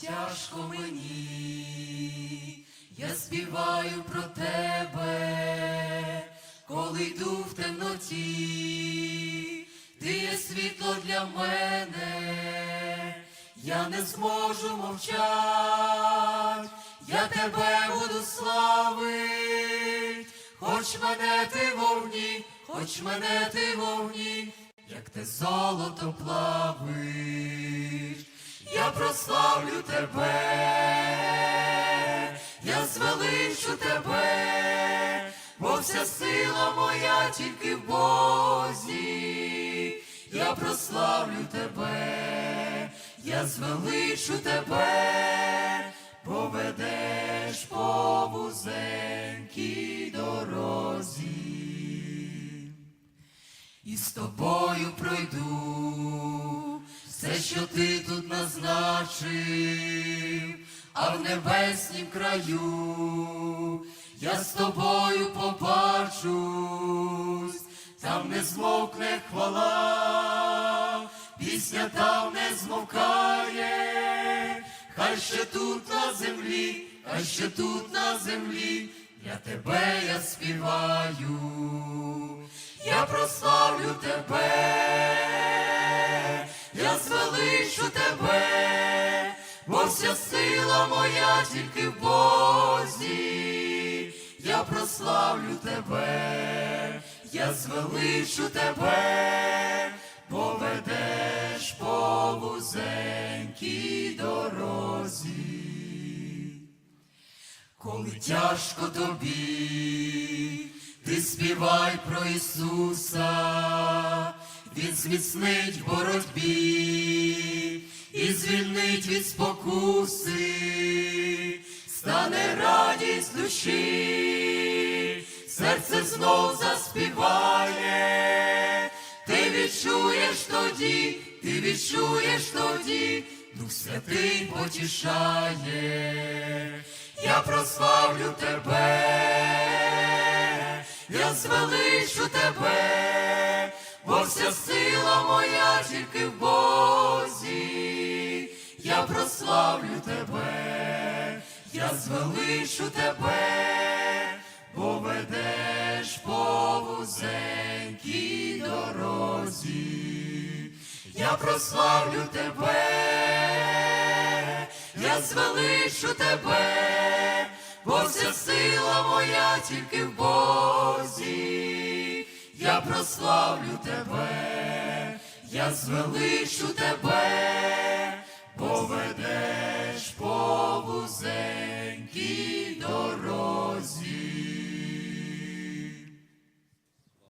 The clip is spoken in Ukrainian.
тяжко мені, я співаю про тебе, коли йду в темноті, ти є світло для мене, я не зможу мовчать, я тебе буду славить, хоч мене ти вовні, хоч мене ти вовні, як те золото плавиш, я прославлю тебе, я звеличу тебе, бо вся сила моя тільки в Бозі, я прославлю тебе, я звеличу тебе, поведеш по вузенькій дорозі. І з тобою пройду все, що ти тут назначив, а в небеснім краю я з тобою побачусь, там не змовкне хвала, пісня там не змовкає, хай ще тут на землі, хай ще тут на землі, я тебе я співаю. Я прославлю тебе, вся сила моя тільки в Бозі, я прославлю тебе, я звеличу тебе, поведеш по вузенькій дорозі. Коли тяжко тобі, ти співай про Ісуса, Він зміцнить боротьбі звільнить від спокуси, стане радість душі, серце знов заспіває, ти відчуєш тоді, ти відчуєш тоді, Дух Святий потішає, я прославлю тебе, я звеличу тебе, бо вся сила моя тільки в я прославлю тебе, я звеличу тебе, поведеш по вузенькій дорозі, я прославлю тебе я звеличу тебе, бо вся сила моя тільки в Бозі, я прославлю тебе, я звеличу тебе, say.